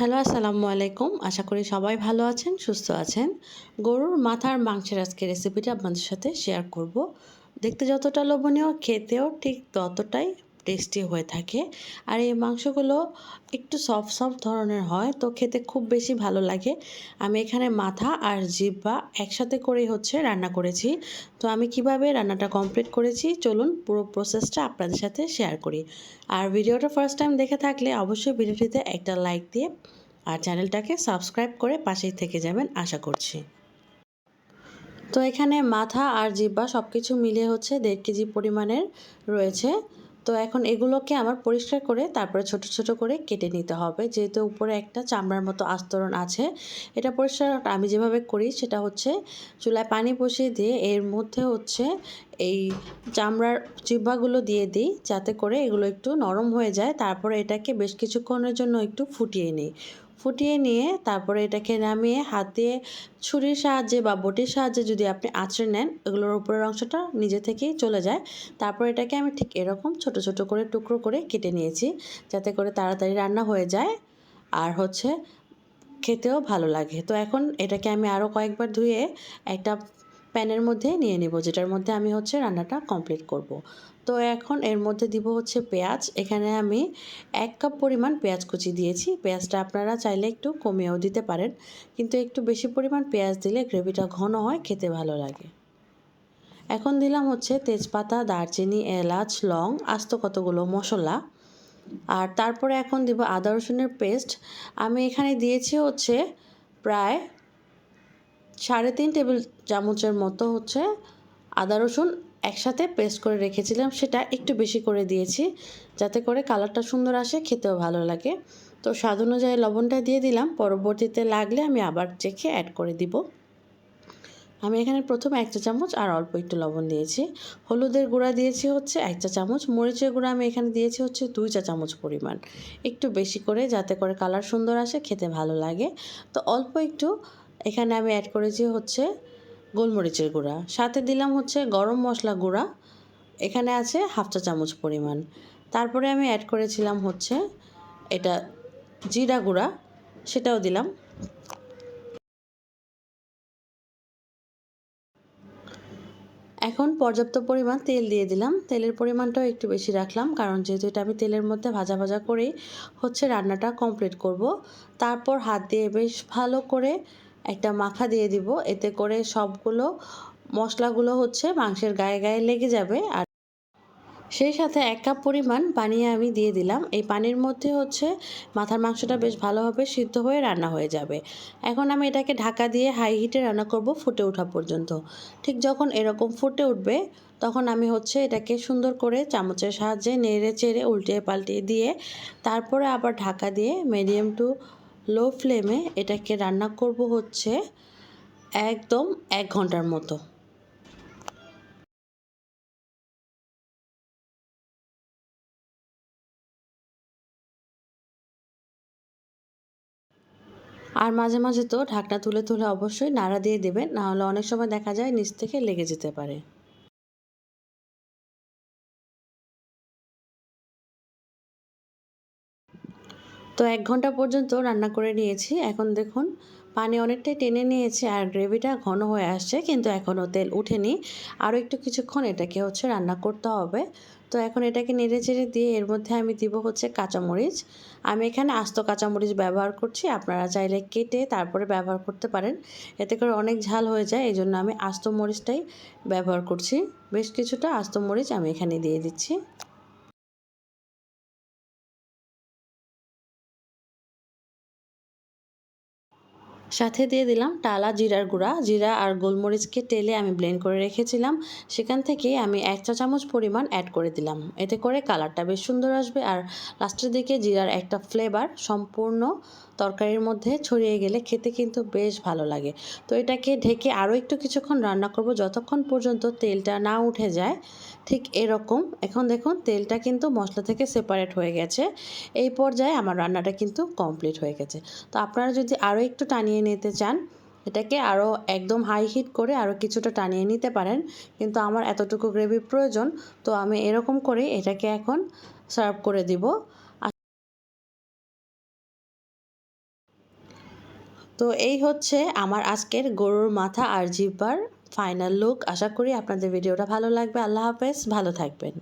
Hello, আসসালামু আলাইকুম। আশা করি সবাই ভালো আছেন, সুস্থ আছেন। গরুর মাথার মাংসের আজকে রেসিপিটা আপনাদের সাথে শেয়ার করব। দেখতে যতটা লোভনীয়, খেতেও ঠিক ততটাই টেস্টি হয়ে থাকে। আর এই মাংসগুলো একটু সফট সফট ধরনের হয়, তো খেতে খুব বেশি ভালো লাগে। আমি এখানে মাথা আর জিব্বা একসাথে করেই হচ্ছে রান্না করেছি। তো আমি কীভাবে রান্নাটা কমপ্লিট করেছি, চলুন পুরো প্রসেসটা আপনাদের সাথে শেয়ার করি। আর ভিডিওটা ফার্স্ট টাইম দেখে থাকলে অবশ্যই ভিডিওটিতে একটা লাইক দিয়ে আর চ্যানেলটাকে সাবস্ক্রাইব করে পাশেই থেকে যাবেন, আশা করছি। তো এখানে মাথা আর জিব্বা সব কিছু মিলিয়ে হচ্ছে দেড় কেজি পরিমাণের রয়েছে। তো এখন এগুলোকে আমার পরিষ্কার করে তারপরে ছোট ছোট করে কেটে নিতে হবে। যেহেতু উপরে একটা চামড়ার মতো আস্তরণ আছে, এটা পরিষ্কার আমি যেভাবে করি সেটা হচ্ছে চুলায় পানি বসিয়ে দিয়ে এর মধ্যে হচ্ছে এই চামড়ার চিব্বাগুলো দিয়ে দিই যাতে করে এগুলো একটু নরম হয়ে যায়। তারপরে এটাকে বেশ কিছুক্ষণের জন্য একটু ফুটিয়ে নিই। ফুটিয়ে নিয়ে তারপরে এটাকে নামিয়ে হাতে ছুরির সাহায্যে বা বটির সাহায্যে যদি আপনি আঁচড়ে নেন, এগুলোর উপরের অংশটা নিজে থেকেই চলে যায় তারপর এটাকে আমি ঠিক এরকম ছোট ছোট করে টুকরো করে কেটে নিয়েছি যাতে করে তাড়াতাড়ি রান্না হয়ে যায় আর হচ্ছে খেতেও ভালো লাগে তো এখন এটাকে আমি আরও কয়েকবার ধুয়ে একটা প্যানের মধ্যে নিয়ে নেব, যেটার মধ্যে আমি হচ্ছে রান্নাটা কমপ্লিট করব। তো এখন এর মধ্যে দিব হচ্ছে পেঁয়াজ। এখানে আমি এক কাপ পরিমাণ পেঁয়াজ কুচি দিয়েছি। পেঁয়াজটা আপনারা চাইলে একটু কমিয়েও দিতে পারেন। কিন্তু একটু বেশি পরিমাণ পেঁয়াজ দিলে গ্রেভিটা ঘন হয়, খেতে ভালো লাগে। এখন দিলাম হচ্ছে তেজপাতা, দারচিনি, এলাচ, লং, আস্ত কতগুলো মশলা। আর তারপরে এখন দিব আদা রসুনের পেস্ট। আমি এখানে দিয়েছি হচ্ছে প্রায় সাড়ে তিন টেবিল চামচের মতো হচ্ছে আদা রসুন একসাথে পেস্ট করে রেখেছিলাম, সেটা একটু বেশি করে দিয়েছি, যাতে করে কালারটা সুন্দর আসে, খেতেও ভালো লাগে। তো স্বাদ অনুযায়ী লবণটা দিয়ে দিলাম, পরবর্তীতে লাগলে আমি আবার চেখে অ্যাড করে দিব। আমি এখানে প্রথমে এক চা চামচ আর অল্প একটু লবণ দিয়েছি। হলুদের গুঁড়া দিয়েছি হচ্ছে এক চা চামচ, মরিচের গুঁড়া আমি এখানে দিয়েছি হচ্ছে দুই চা চামচ পরিমাণ। একটু বেশি করে যাতে করে কালার সুন্দর আসে, খেতে ভালো লাগে। তো অল্প একটু এখানে আমি অ্যাড করেছি হচ্ছে গোলমরিচের গুঁড়া। সাথে দিলাম হচ্ছে গরম মশলা গুঁড়া। এখানে আছে হাফ চা চামচ পরিমাণ। তারপরে আমি অ্যাড করেছিলাম হচ্ছে এটা জিরা গুঁড়া, সেটাও দিলাম। এখন পর্যাপ্ত পরিমাণ তেল দিয়ে দিলাম। তেলের পরিমাণটাও একটু বেশি রাখলাম, কারণ যেহেতু এটা আমি তেলের মধ্যে ভাজা ভাজা করেই হচ্ছে রান্নাটা কমপ্লিট করব। তারপর হাত দিয়ে বেশ ভালো করে একটা মাখা দিয়ে দিব। এতে করে সবগুলো মশলাগুলো হচ্ছে মাংসের গায়ে গায়ে লেগে যাবে। আর সেই সাথে এক কাপ পরিমাণ পানি আমি দিয়ে দিলাম। এই পানির মধ্যে হচ্ছে মাথার মাংসটা বেশ ভালোভাবে সিদ্ধ হয়ে রান্না হয়ে যাবে। এখন আমি এটাকে ঢাকা দিয়ে হাই হিটে রান্না করব ফুটে ওঠা পর্যন্ত। ঠিক যখন এরকম ফুটে উঠবে, তখন আমি হচ্ছে এটাকে সুন্দর করে চামচের সাহায্যে নেড়ে চেড়ে উল্টিয়ে পাল্টিয়ে দিয়ে, তারপরে আবার ঢাকা দিয়ে মিডিয়াম টু লো ফ্লেমে এটাকে রান্না করব হচ্ছে একদম এক ঘণ্টার মতো। আর মাঝে মাঝে তো ঢাকনা তুলে তুলে অবশ্যই নাড়া দিয়ে দেবেন, নাহলে অনেক সময় দেখা যায় নিচ থেকে লেগে যেতে পারে। তো এক ঘণ্টা পর্যন্ত রান্না করে নিয়েছি। এখন দেখুন, পানি অনেকটাই টেনে নিয়েছে আর গ্রেভিটা ঘন হয়ে আসছে, কিন্তু এখনও তেল উঠেনি। আরও একটু কিছুক্ষণ এটাকে হচ্ছে রান্না করতে হবে। তো এখন এটাকে নেড়ে চেড়ে দিয়ে এর মধ্যে আমি দিব হচ্ছে কাঁচামরিচ। আমি এখানে আস্ত কাঁচামরিচ ব্যবহার করছি, আপনারা চাইলে কেটে তারপরে ব্যবহার করতে পারেন। এতে করে অনেক ঝাল হয়ে যায় এই জন্য আমি আস্ত মরিচটাই ব্যবহার করছি। বেশ কিছুটা আস্ত মরিচ আমি এখানে দিয়ে দিচ্ছি। সাথে দিয়ে দিলাম টালা জিরার গুঁড়া। জিরা আর গোলমরিচকে তেলে আমি ব্লেন্ড করে রেখেছিলাম। সেখান থেকে আমি এক চা চামচ পরিমাণ অ্যাড করে দিলাম। এতে করে কালারটা বেশ সুন্দর আসবে। আর লাস্টের দিকে জিরার একটা ফ্লেভার সম্পূর্ণ তরকারির মধ্যে ছড়িয়ে গেলে খেতে কিন্তু বেশ ভালো লাগে। তো এটাকে ঢেকে আরও একটু কিছুক্ষণ রান্না করব। যতক্ষণ পর্যন্ত তেলটা না উঠে যায়, ঠিক এরকম। এখন দেখুন, তেলটা কিন্তু মশলা থেকে সেপারেট হয়ে গেছে। এই পর্যায়ে আমার রান্নাটা কিন্তু কমপ্লিট হয়ে গেছে। তো আপনারা যদি আরও একটু টানিয়ে নিতে চান, এটাকে আরও একদম হাই হিট করে আরও কিছুটা টানিয়ে নিতে পারেন। কিন্তু আমার এতটুকু গ্রেভি প্রয়োজন, তো আমি এরকম করে এটাকে এখন সার্ভ করে দিব। তো এই হচ্ছে আমার আজকের গরুর মাথা আর জিব্বার ফাইনাল লুক আশা করি আপনাদের ভিডিওটা ভালো লাগবে। আল্লাহ হাফেজ। ভালো থাকবেন।